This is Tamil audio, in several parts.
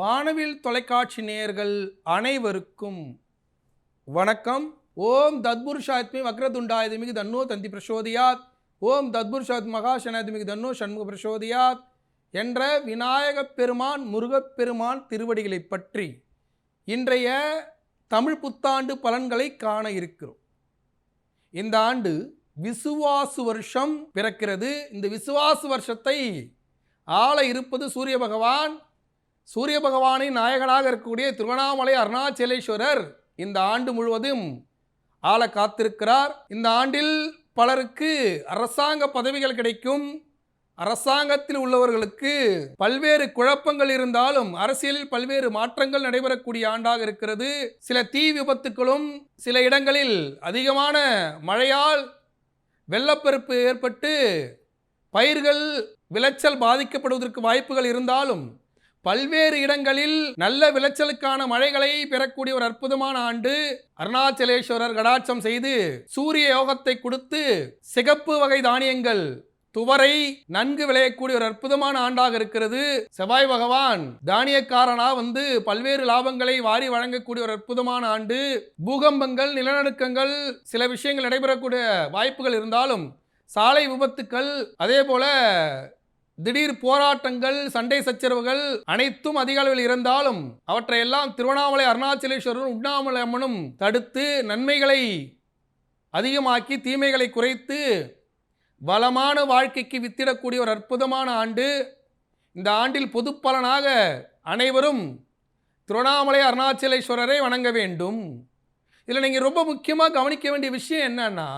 வானவில் தொலைக்காட்சி நேயர்கள் அனைவருக்கும் வணக்கம். ஓம் தத்புருஷாத்மி வக்ரதுண்டாயுதமிகு தன்னோ தந்தி பிரசோதியாத். ஓம் தத்புருஷாத் மகாசனாயுதமிகு தன்னோ சண்முக பிரசோதியாத் என்ற விநாயகப் பெருமான் முருகப்பெருமான் திருவடிகளை திருவடிகளைப் பற்றி இன்றைய தமிழ் புத்தாண்டு பலன்களை காண இருக்கிறோம். இந்த ஆண்டு விசுவாசு வருஷம் பிறக்கிறது. இந்த விசுவாசு வருஷத்தை ஆள இருப்பது சூரிய பகவான் சூரிய பகவானின் நாயகனாக இருக்கக்கூடிய திருவண்ணாமலை அருணாச்சலேஸ்வரர் இந்த ஆண்டு முழுவதும் ஆள காத்திருக்கிறார். இந்த ஆண்டில் பலருக்கு அரசாங்க பதவிகள் கிடைக்கும். அரசாங்கத்தில் உள்ளவர்களுக்கு பல்வேறு குழப்பங்கள் இருந்தாலும் அரசியலில் பல்வேறு மாற்றங்கள் நடைபெறக்கூடிய ஆண்டாக இருக்கிறது. சில தீ விபத்துக்களும் சில இடங்களில் அதிகமான மழையால் வெள்ளப்பெருப்பு ஏற்பட்டு பயிர்கள் விளைச்சல் பாதிக்கப்படுவதற்கு வாய்ப்புகள் இருந்தாலும் பல்வேறு இடங்களில் நல்ல விளைச்சலுக்கான மழைகளை பெறக்கூடிய ஒரு அற்புதமான ஆண்டு அருணாச்சலேஸ்வரர் கடாட்சம் செய்து சூரிய யோகத்தை கொடுத்து சிகப்பு வகை தானியங்கள் துவரை நன்கு விளையக்கூடிய ஒரு அற்புதமான ஆண்டாக இருக்கிறது. செவ்வாய் பகவான் தானியக்காரனா வந்து பல்வேறு லாபங்களை வாரி வழங்கக்கூடிய ஒரு அற்புதமான ஆண்டு. பூகம்பங்கள் நிலநடுக்கங்கள் சில விஷயங்கள் நடைபெறக்கூடிய வாய்ப்புகள் இருந்தாலும் சாலை விபத்துக்கள் அதே போல திடீர் போராட்டங்கள் சண்டை சச்சரவுகள் அனைத்தும் அதிக அளவில் இருந்தாலும் அவற்றையெல்லாம் திருவண்ணாமலை அருணாச்சலேஸ்வரரும் உண்ணாமலை அம்மனும் தடுத்து நன்மைகளை அதிகமாக்கி தீமைகளை குறைத்து வளமான வாழ்க்கைக்கு வித்திடக்கூடிய ஒரு அற்புதமான ஆண்டு. இந்த ஆண்டில் பொது பலனாக அனைவரும் திருவண்ணாமலை அருணாச்சலேஸ்வரரை வணங்க வேண்டும். இதில் நீங்கள் ரொம்ப முக்கியமாக கவனிக்க வேண்டிய விஷயம் என்னன்னா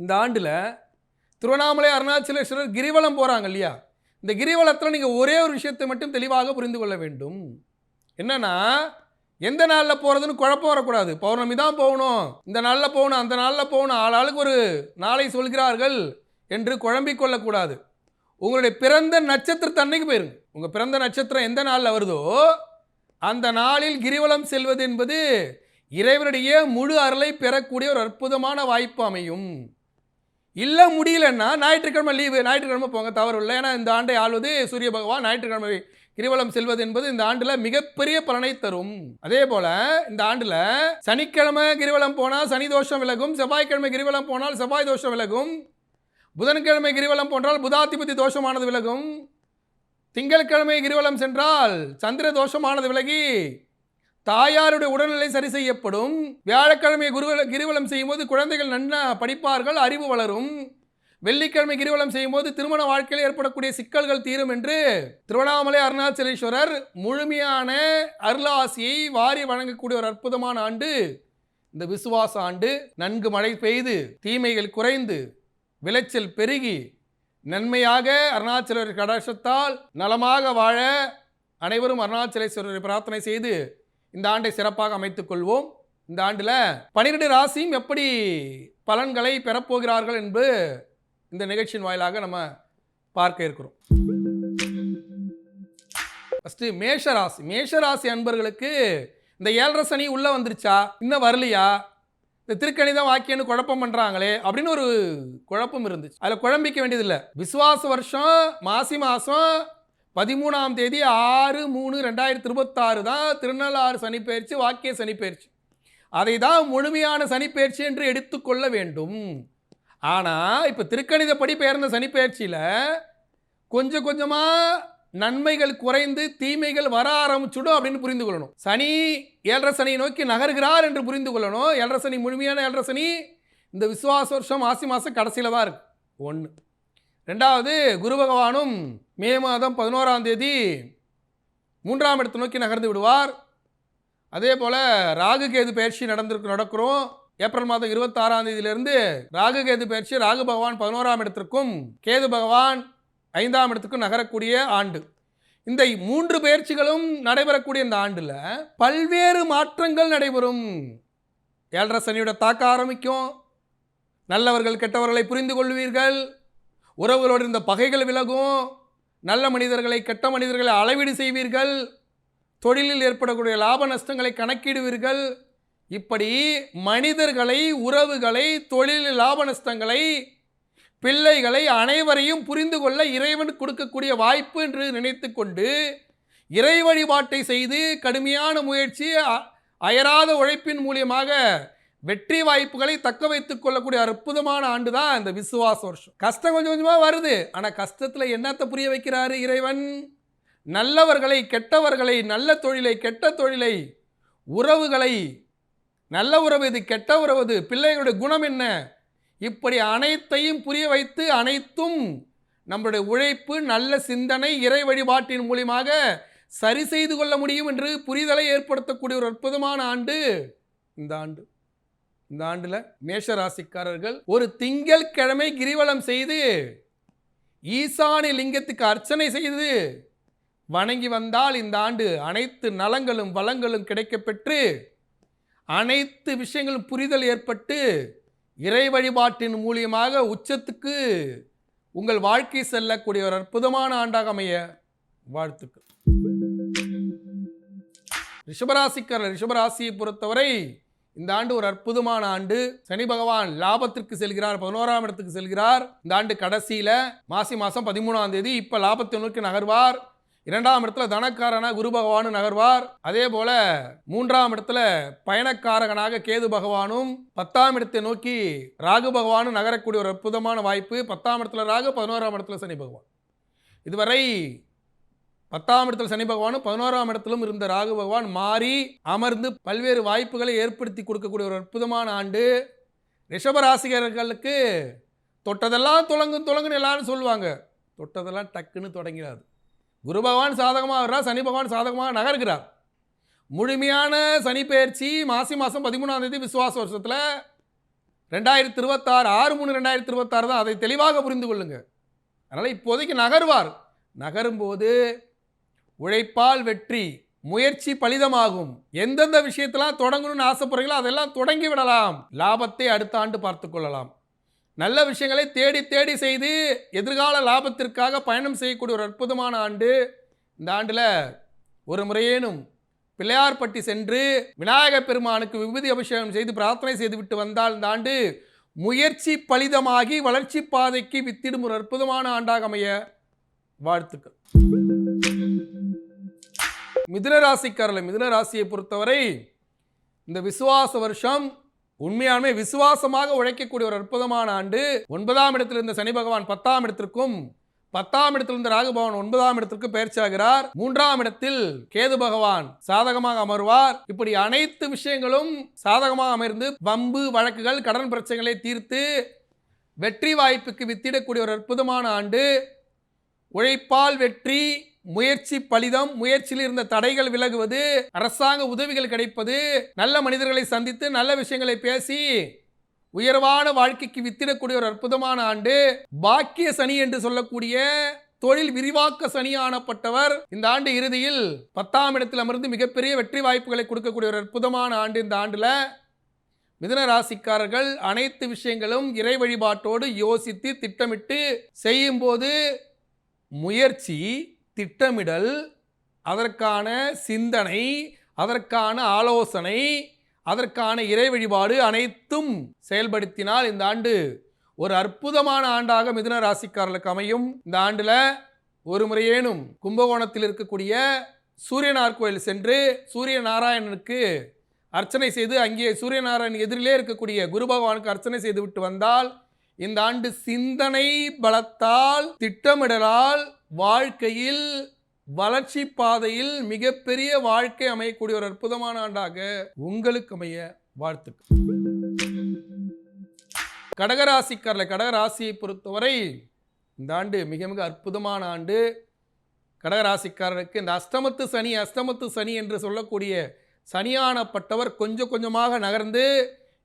இந்த ஆண்டில் திருவண்ணாமலை அருணாச்சலேஸ்வரர் கிரிவலம் போகிறாங்க இல்லையா? இந்த கிரிவலத்தில் நீங்கள் ஒரே ஒரு விஷயத்தை மட்டும் தெளிவாக புரிந்து கொள்ள வேண்டும். என்னென்னா எந்த நாளில் போகிறதுன்னு குழப்பம் வரக்கூடாது. பௌர்ணமி தான் போகணும். இந்த நாளில் போகணும் அந்த நாளில் போகணும் ஆளாளுக்கு ஒரு நாளை சொல்கிறார்கள் என்று குழம்பிக் கொள்ளக்கூடாது. உங்களுடைய பிறந்த நட்சத்திரத்து அன்னைக்கு போயிருங்க. உங்கள் பிறந்த நட்சத்திரம் எந்த நாளில் வருதோ அந்த நாளில் கிரிவலம் செல்வது என்பது இறைவனுடைய முழு அருளை பெறக்கூடிய ஒரு அற்புதமான வாய்ப்பு அமையும். இல்லை முடியலன்னா ஞாயிற்றுக்கிழமை லீவு ஞாயிற்றுக்கிழமை போங்க தவறு இல்லை. ஏன்னா இந்த ஆண்டை ஆள்வது சூரிய பகவான் ஞாயிற்றுக்கிழமை கிரிவலம் செல்வது என்பது இந்த ஆண்டில் மிகப்பெரிய பலனை தரும். அதே போல இந்த ஆண்டில் சனிக்கிழமை கிரிவலம் போனால் சனி தோஷம் விலகும் செவ்வாய்க்கிழமை கிரிவலம் போனால் செவ்வாய் தோஷம் விலகும் புதன்கிழமை கிரிவலம் போன்றால் புதாதிபதி தோஷமானது விலகும் திங்கட்கிழமை கிரிவலம் சென்றால் சந்திர தோஷமானது விலகி தாயாருடைய உடல்நிலை சரி செய்யப்படும். வியாழக்கிழமை குருவல கிரிவலம் செய்யும்போது குழந்தைகள் நன்னா படிப்பார்கள் அறிவு வளரும். வெள்ளிக்கிழமை கிரிவலம் செய்யும்போது திருமண வாழ்க்கையில் ஏற்படக்கூடிய சிக்கல்கள் தீரும் என்று திருவண்ணாமலை அருணாச்சலேஸ்வரர் முழுமையான அருளாசியை வாரி வழங்கக்கூடிய ஒரு அற்புதமான ஆண்டு. இந்த விசுவாச ஆண்டு நன்கு மழை பெய்து தீமைகள் குறைந்து விளைச்சல் பெருகி நன்மையாக அருணாச்சலர் கடாசத்தால் நலமாக வாழ அனைவரும் அருணாச்சலேஸ்வரரை பிரார்த்தனை செய்து இந்த ஆண்டை சிறப்பாக அமைத்துக் கொள்வோம் இந்த ஆண்டில் பனிரெண்டு ராசியும் எப்படி பலன்களை பெறப்போகிறார்கள் என்று இந்த நிகழ்ச்சியின் வாயிலாக நம்ம பார்க்க இருக்கிறோம். ஃபஸ்ட்டு மேஷ ராசி. மேஷ ராசி அன்பர்களுக்கு இந்த ஏழரை சனி உள்ளே வந்துருச்சா? இன்னும் வரலையா? இந்த திருக்கணிதம் வாக்கியன்னு குழப்பம் பண்ணுறாங்களே அப்படின்னு ஒரு குழப்பம் இருந்துச்சு. அதில் குழம்பிக்க வேண்டியதில்லை. விசுவாச வருஷம் மாசி மாதம் பதிமூணாம் தேதி ஆறு மூணு ரெண்டாயிரத்தி இருபத்தாறு தான் திருநள்ளாறு சனிப்பெயர்ச்சி வாக்கிய சனிப்பெயர்ச்சி. அதை தான் முழுமையான சனிப்பெயர்ச்சி என்று எடுத்துக்கொள்ள வேண்டும். ஆனால் இப்போ திருக்கணிதப்படி பெயர்ந்த சனிப்பெயர்ச்சியில் கொஞ்சம் கொஞ்சமாக நன்மைகள் குறைந்து தீமைகள் வர ஆரம்பிச்சுடும் அப்படின்னு புரிந்து கொள்ளணும். சனி ஏழரை சனியை நோக்கி நகர்கிறார் என்று புரிந்து கொள்ளணும். ஏழரை சனி முழுமையான ஏழரை சனி இந்த விசுவாச வருஷம் ஆசி மாதம் கடைசியில் தான் இருக்கு. ஒன்று ரெண்டாவது குரு பகவானும் மே மாதம் பதினோராம் தேதி மூன்றாம் இடத்தை நோக்கி நகர்ந்து விடுவார். அதே போல் ராகு கேது பயிற்சி நடந்திருக்கு நடக்கிறோம். ஏப்ரல் மாதம் இருபத்தாறாம் தேதியிலிருந்து ராகு கேது பயிற்சி ராகு பகவான் பதினோராம் இடத்திற்கும் கேது பகவான் ஐந்தாம் இடத்துக்கும் நகரக்கூடிய ஆண்டு. இந்த மூன்று பயிற்சிகளும் நடைபெறக்கூடிய இந்த ஆண்டில் பல்வேறு மாற்றங்கள் நடைபெறும். ஏழரை சனியோட தாக்க ஆரம்பிக்கும். நல்லவர்கள் கெட்டவர்களை புரிந்து கொள்வீர்கள். உறவுகளோடு இருந்த பகைகள் விலகும். நல்ல மனிதர்களை கெட்ட மனிதர்களை அளவீடு செய்வீர்கள். தொழிலில் ஏற்படக்கூடிய லாப நஷ்டங்களை கணக்கிடுவீர்கள். இப்படி மனிதர்களை உறவுகளை தொழில் லாப நஷ்டங்களை பிள்ளைகளை அனைவரையும் புரிந்து கொள்ள இறைவன் கொடுக்கக்கூடிய வாய்ப்பு என்று நினைத்து கொண்டு இறை வழிபாட்டை செய்து கடுமையான முயற்சி அ- அயராத உழைப்பின் மூலியமாக வெற்றி வாய்ப்புகளை தக்க வைத்துக் கொள்ளக்கூடிய அற்புதமான ஆண்டு தான் இந்த விசுவாச வருஷம். கஷ்டம் கொஞ்சம் கொஞ்சமாக வருது. ஆனால் கஷ்டத்தில் என்னத்தை புரிய வைக்கிறாரு இறைவன்? நல்லவர்களை கெட்டவர்களை நல்ல தொழிலை கெட்ட தொழிலை உறவுகளை. நல்ல உறவு இது கெட்ட உறவு இது. பிள்ளைகளுடைய குணம் என்ன? இப்படி அனைத்தையும் புரிய வைத்து அனைத்தும் நம்மளுடைய உழைப்பு நல்ல சிந்தனை இறை வழிபாட்டின் மூலியமாக சரி செய்து கொள்ள முடியும் என்று புரிதலை ஏற்படுத்தக்கூடிய ஒரு அற்புதமான ஆண்டு இந்த ஆண்டு. இந்த ஆண்டில் மேஷ ராசிக்காரர்கள் ஒரு திங்கள் கிழமை கிரிவலம் செய்து ஈசானி லிங்கத்துக்கு அர்ச்சனை செய்து வணங்கி வந்தால் இந்த ஆண்டு அனைத்து நலங்களும் வளங்களும் கிடைக்கப்பெற்று அனைத்து விஷயங்களும் புரிதல் ஏற்பட்டு இறை வழிபாட்டின் மூலியமாக உச்சத்துக்கு உங்கள் வாழ்க்கை செல்லக்கூடிய ஒரு அற்புதமான ஆண்டாக அமைய வாழ்த்துக்கள். ரிஷபராசிக்காரர் ரிஷபராசியை பொறுத்தவரை இந்த ஆண்டு ஒரு அற்புதமான ஆண்டு. சனி பகவான் லாபத்திற்கு செல்கிறார் பதினோராம் இடத்துக்கு செல்கிறார். இந்த ஆண்டு கடைசியில் மாசி மாதம் பதிமூணாம் தேதி இப்போ லாபத்தை நோக்கி நகர்வார். இரண்டாம் இடத்துல தனக்காரனாக குரு பகவானும் நகர்வார். அதே போல மூன்றாம் இடத்துல பயணக்காரகனாக கேது பகவானும் பத்தாம் இடத்தை நோக்கி ராகு பகவானும் நகரக்கூடிய ஒரு அற்புதமான வாய்ப்பு. பத்தாம் இடத்துல ராகு பதினோராம் இடத்துல சனி பகவான். இதுவரை பத்தாம் இடத்துல சனி பகவானும் பதினோராம் இடத்திலும் இருந்த ராகு பகவான் மாறி அமர்ந்து பல்வேறு வாய்ப்புகளை ஏற்படுத்தி கொடுக்கக்கூடிய ஒரு அற்புதமான ஆண்டு. ரிஷபராசிகர்களுக்கு தொட்டதெல்லாம் துளங்கும் துளங்குன்னு எல்லாரும் சொல்லுவாங்க. தொட்டதெல்லாம் டக்குன்னு தொடங்கிறாது குரு பகவான் சாதகமாக வர்றார் சனி பகவான் சாதகமாக நகர்கிறார். முழுமையான சனி பயிற்சி மாசி மாதம் பதிமூணாம் தேதி விசுவாச வருஷத்தில் ரெண்டாயிரத்தி இருபத்தாறு ஆறு மூணு ரெண்டாயிரத்தி இருபத்தாறு தான். அதை தெளிவாக புரிந்து கொள்ளுங்க. அதனால் இப்போதைக்கு நகர்வார். நகரும்போது உழைப்பால் வெற்றி முயற்சி பலிதமாகும். எந்தெந்த விஷயத்தெல்லாம் தொடங்கணும்னு ஆசைப்படுறீங்களோ அதெல்லாம் தொடங்கி விடலாம். லாபத்தை அடுத்த ஆண்டு பார்த்து கொள்ளலாம். நல்ல விஷயங்களை தேடி தேடி செய்து எதிர்கால லாபத்திற்காக பயணம் செய்யக்கூடிய ஒரு அற்புதமான ஆண்டு. இந்த ஆண்டில் ஒரு முறையேனும் பிள்ளையார்பட்டி சென்று விநாயகப் பெருமானுக்கு விபூதி அபிஷேகம் செய்து பிரார்த்தனை செய்துவிட்டு வந்தால் இந்த ஆண்டு முயற்சி பலிதமாகி வளர்ச்சி பாதைக்கு வித்திடும் ஒரு அற்புதமான ஆண்டாக அமைய வாழ்த்துக்கள். மிதுன ராசிக்காரர்கள் மிதுன ராசியை பொறுத்தவரை இந்த விசுவாச வருஷம் உண்மையாலுமே விசுவாசமாக உழைக்கக்கூடிய ஒரு அற்புதமான ஆண்டு. ஒன்பதாம் இடத்தில் இருந்த சனி பகவான் பத்தாம் இடத்திற்கும் பத்தாம் இடத்தில் இருந்த ராகுபவன் ஒன்பதாம் இடத்திற்கு பயிற்சியாகிறார் மூன்றாம் இடத்தில் கேது பகவான் சாதகமாக அமர்வார். இப்படி அனைத்து விஷயங்களும் சாதகமாக அமர்ந்து வம்பு வழக்குகள் கடன் பிரச்சனைகளை தீர்த்து வெற்றி வாய்ப்புக்கு வித்திடக்கூடிய ஒரு அற்புதமான ஆண்டு. உழைப்பால் வெற்றி முயற்சி பலிதம் முயற்சியில் இருந்த தடைகள் விலகுவது அரசாங்க உதவிகள் கிடைப்பது நல்ல மனிதர்களை சந்தித்து நல்ல விஷயங்களை பேசி உயர்வான வாழ்க்கைக்கு வித்திடக்கூடிய ஒரு அற்புதமான ஆண்டு பாக்கிய சனி என்று சொல்லக்கூடிய தொழில் விரிவாக்க சனி ஆனப்பட்டவர். இந்த ஆண்டு இறுதியில் பத்தாம் இடத்தில் அமர்ந்து மிகப்பெரிய வெற்றி வாய்ப்புகளை கொடுக்கக்கூடிய ஒரு அற்புதமான ஆண்டு இந்த ஆண்டில். மிதன ராசிக்காரர்கள் அனைத்து விஷயங்களும் இறை வழிபாட்டோடு யோசித்து திட்டமிட்டு செய்யும்போது முயற்சி திட்டமிடல் அதற்கான சிந்தனை அதற்கான ஆலோசனை அதற்கான இறை வழிபாடு அனைத்தும் செயல்படுத்தினால் இந்த ஆண்டு ஒரு அற்புதமான ஆண்டாக மிதுன ராசிக்காரர்களுக்கு அமையும். இந்த ஆண்டில் ஒரு முறையேனும் கும்பகோணத்தில் இருக்கக்கூடிய சூரியனார் கோயில் சென்று சூரிய நாராயணனுக்கு அர்ச்சனை செய்து அங்கே சூரியநாராயணன் எதிரிலே இருக்கக்கூடிய குரு பகவானுக்கு அர்ச்சனை செய்துவிட்டு வந்தால் இந்த ஆண்டு சிந்தனை பலத்தால் திட்டமிடலால் வாழ்க்கையில் வளர்ச்சி பாதையில் மிகப்பெரிய வாழ்க்கை அமையக்கூடிய ஒரு அற்புதமான ஆண்டாக உங்களுக்கு அமைய வாழ்த்துக்கள். கடகராசிக்காரில் கடகராசியை பொறுத்தவரை இந்த ஆண்டு மிக மிக அற்புதமான ஆண்டு. கடகராசிக்காரருக்கு இந்த அஷ்டமத்து சனி அஷ்டமத்து சனி என்று சொல்லக்கூடிய சனியானப்பட்டவர் கொஞ்சம் கொஞ்சமாக நகர்ந்து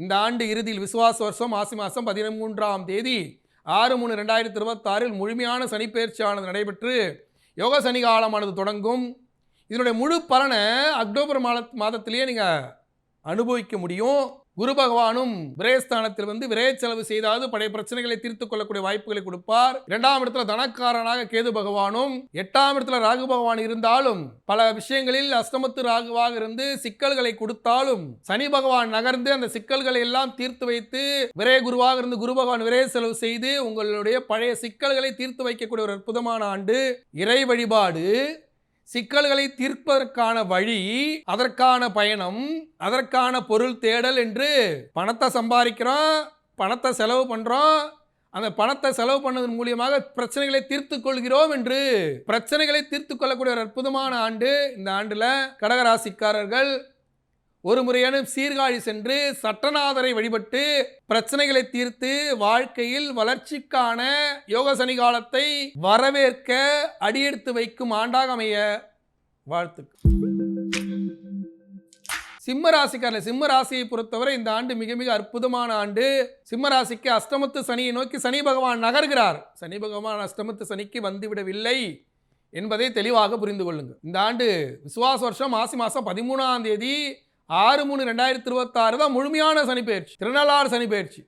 இந்த ஆண்டு இறுதியில் விசுவாச வருஷம் ஆசி மாதம் பதிமூன்றாம் தேதி ஆறு மூணு ரெண்டாயிரத்தி இருபத்தாறில் முழுமையான சனிப்பெயர்ச்சியானது நடைபெற்று யோக சனி காலமானது தொடங்கும். இதனுடைய முழு பலனை அக்டோபர் மாத மாதத்திலேயே நீங்கள் அனுபவிக்க முடியும். குரு பகவானும் விரயஸ்தானத்தில் வந்து விரய செலவு செய்தாவது பழைய பிரச்சனைகளை தீர்த்துக் கொள்ளக்கூடிய வாய்ப்புகளை கொடுப்பார். இரண்டாம் இடத்துல தனக்காரனாக கேது பகவானும் எட்டாம் இடத்துல ராகு பகவான் இருந்தாலும் பல விஷயங்களில் அஸ்தமத்து ராகுவாக இருந்து சிக்கல்களை கொடுத்தாலும் சனி பகவான் நகர்ந்து அந்த சிக்கல்களை எல்லாம் தீர்த்து வைத்து விரய குருவாக இருந்து குரு பகவான் விரய செலவு செய்து உங்களுடைய பழைய சிக்கல்களை தீர்த்து வைக்கக்கூடிய ஒரு அற்புதமான ஆண்டு. இறை வழிபாடு சிக்கல்களை தீர்ப்பதற்கான வழி அதற்கான பயணம் அதற்கான பொருள் தேடல் என்று பணத்தை சம்பாதிக்கிறோம் பணத்தை செலவு பண்ணுறோம் அந்த பணத்தை செலவு பண்ணதன் மூலியமாக பிரச்சனைகளை தீர்த்து கொள்கிறோம் என்று பிரச்சனைகளை தீர்த்து கொள்ளக்கூடிய ஒரு அற்புதமான ஆண்டு. இந்த ஆண்டில் கடகராசிக்காரர்கள் ஒரு முறையான சீர்காழி சென்று சட்டநாதரை வழிபட்டு பிரச்சனைகளை தீர்த்து வாழ்க்கையில் வளர்ச்சிக்கான யோக சனி காலத்தை வரவேற்க அடியெடுத்து வைக்கும் ஆண்டாக அமைய வாழ்த்துக்கள். சிம்ம ராசிக்காரர் சிம்ம ராசியை பொறுத்தவரை இந்த ஆண்டு மிக மிக அற்புதமான ஆண்டு. சிம்ம ராசிக்கு அஷ்டமத்து சனியை நோக்கி சனி பகவான் நகர்கிறார். சனி பகவான் அஷ்டமத்து சனிக்கு வந்துவிடவில்லை என்பதை தெளிவாக புரிந்து கொள்ளுங்கள். இந்த ஆண்டு விசுவாச வருஷம் மாசி மாதம் பதிமூணாம் தேதி ஆறு மூணு ரெண்டாயிரத்தி இருபத்தாறு தான் முழுமையான சனி பயிற்சி. திருநள்ளாறு சனி பயிற்சி.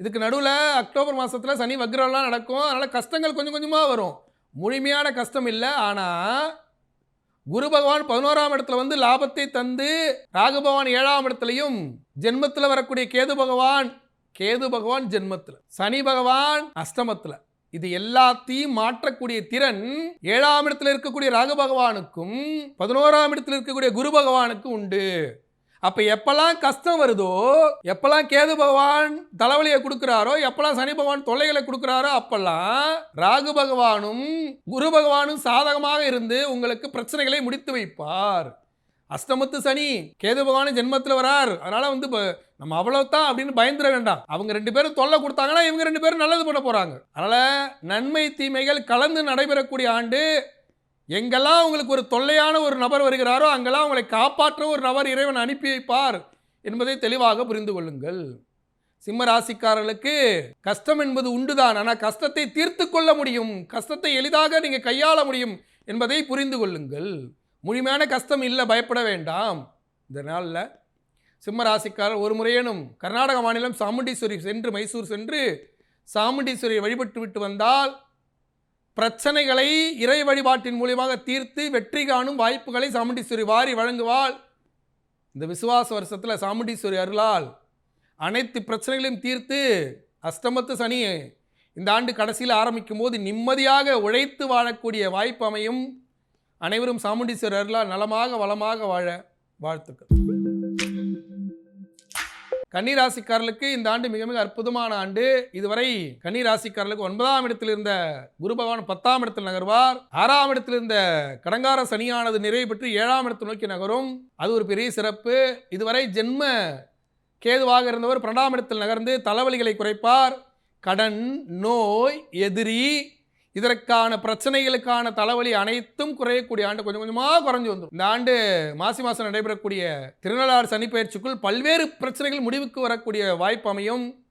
இதுக்கு நடுவில் அக்டோபர் மாதத்தில் சனி வக்ரம்லாம் நடக்கும். அதனால் கஷ்டங்கள் கொஞ்சம் கொஞ்சமாக வரும். முழுமையான கஷ்டம் இல்லை. ஆனால் குரு பகவான் பதினோராம் இடத்துல வந்து லாபத்தை தந்து ராகு பகவான் ஏழாம் இடத்துலையும் ஜென்மத்தில் வரக்கூடிய கேது பகவான் கேது பகவான் ஜென்மத்தில். சனி பகவான் அஷ்டமத்தில். இது எல்லாத்தையும் மாற்றக்கூடிய திறன் ஏழாம் இடத்துல இருக்கக்கூடிய ராகு பகவானுக்கும் பதினோராம் இடத்துல இருக்கக்கூடிய குரு பகவானுக்கும் உண்டு. அப்போ எப்பெல்லாம் கஷ்டம் வருதோ எப்பெல்லாம் கேது பகவான் தலைவலியை கொடுக்குறாரோ எப்பெல்லாம் சனி பகவான் தொல்லைகளை கொடுக்குறாரோ அப்பெல்லாம் ராகு பகவானும் குரு பகவானும் சாதகமாக இருந்து உங்களுக்கு பிரச்சனைகளை முடித்து வைப்பார். அஷ்டமத்து சனி கேது பகவானும் ஜென்மத்தில் வரார். அதனால வந்து இப்ப நம்ம அவ்வளவுதான் அப்படின்னு பயந்துட வேண்டாம். அவங்க ரெண்டு பேரும் தொல்லை கொடுத்தாங்கன்னா இவங்க ரெண்டு பேரும் நல்லது பண்ண போகிறாங்க அதனால் நன்மை தீமைகள் கலந்து நடைபெறக்கூடிய ஆண்டு எங்கெல்லாம் உங்களுக்கு ஒரு தொல்லையான ஒரு நபர் வருகிறாரோ அங்கெல்லாம் உங்களை காப்பாற்ற ஒரு நபர் இறைவன் அனுப்பி வைப்பார் என்பதை தெளிவாக புரிந்து கொள்ளுங்கள். சிம்ம ராசிக்காரர்களுக்கு கஷ்டம் என்பது உண்டுதான். ஆனால் கஷ்டத்தை தீர்த்து கொள்ள முடியும். கஷ்டத்தை எளிதாக நீங்கள் கையாள முடியும் என்பதை புரிந்து கொள்ளுங்கள். முழுமையான கஷ்டம் இல்லை பயப்பட வேண்டாம். இந்த நாளில் சிம்ம ராசிக்காரர் ஒரு முறையேனும் கர்நாடக மாநிலம் சாமுண்டீஸ்வரி சென்று மைசூர் சென்று சாமுண்டீஸ்வரியை வழிபட்டு விட்டு வந்தால் பிரச்சனைகளை இறை வழிபாட்டின் மூலியமாக தீர்த்து வெற்றி காணும் வாய்ப்புகளை சாமுண்டீஸ்வரி வாரி வழங்குவாள். இந்த விசுவாச வருஷத்தில் சாமுண்டீஸ்வரி அருளால் அனைத்து பிரச்சனைகளையும் தீர்த்து அஷ்டமத்து சனி இந்த ஆண்டு கடைசியில் ஆரம்பிக்கும் போது நிம்மதியாக உழைத்து வாழக்கூடிய வாய்ப்பு அமையும். அனைவரும் சாமுண்டீஸ்வரி அருளால் நலமாக வளமாக வாழ வாழ்த்துக்கள். கன்னிராசிக்காரர்களுக்கு இந்த ஆண்டு மிக மிக அற்புதமான ஆண்டு. இதுவரை கன்னிராசிக்காரர்களுக்கு ஒன்பதாம் இடத்தில் இருந்த குரு பகவான் பத்தாம் இடத்தில் நகர்வார். ஆறாம் இடத்தில் இருந்த கடங்கார சனியானது நிறைவு பெற்று ஏழாம் இடத்தை நோக்கி நகரும். அது ஒரு பெரிய சிறப்பு. இதுவரை ஜென்ம கேதுவாக இருந்தவர் பன்னெண்டாம் இடத்தில் நகர்ந்து தலைவலிகளை குறைப்பார். கடன் நோய் எதிரி இதற்கான பிரச்சனைகளுக்கான தலைவலி அனைத்தும் குறையக்கூடிய ஆண்டு கொஞ்சம் கொஞ்சமாக குறைஞ்சு வந்துடும். இந்த ஆண்டு மாசி மாதம் நடைபெறக்கூடிய திருநள்ளாறு சனிப்பயிற்சிக்குள் பல்வேறு பிரச்சனைகள் முடிவுக்கு வரக்கூடிய வாய்ப்பு அமையும்.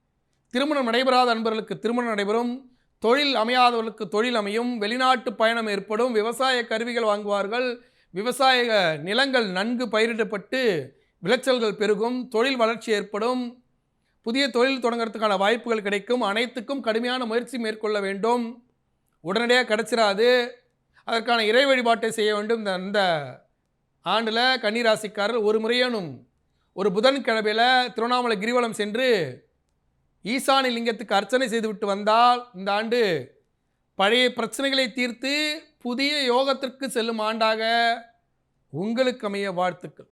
திருமணம் நடைபெறாத அன்பர்களுக்கு திருமணம் நடைபெறும். தொழில் அமையாதவர்களுக்கு தொழில் அமையும். வெளிநாட்டு பயணம் ஏற்படும். விவசாய கருவிகள் வாங்குவார்கள். விவசாய நிலங்கள் நன்கு பயிரிடப்பட்டு விளைச்சல்கள் பெருகும். தொழில் வளர்ச்சி ஏற்படும். புதிய தொழில் தொடங்குறதுக்கான வாய்ப்புகள் கிடைக்கும். அனைத்துக்கும் கடுமையான முயற்சி மேற்கொள்ள வேண்டும். உடனடியாக கிடச்சிடாது அதற்கான இறை வழிபாட்டை செய்ய வேண்டும். இந்த ஆண்டில் கன்னிராசிக்காரர் ஒரு முறையேனும் ஒரு புதன்கிழமையில் திருவண்ணாமலை கிரிவலம் சென்று ஈசானி லிங்கத்துக்கு அர்ச்சனை செய்துவிட்டு வந்தால் இந்த ஆண்டு பழைய பிரச்சனைகளை தீர்த்து புதிய யோகத்திற்கு செல்லும் ஆண்டாக உங்களுக்கு அமைய வாழ்த்துக்கள்.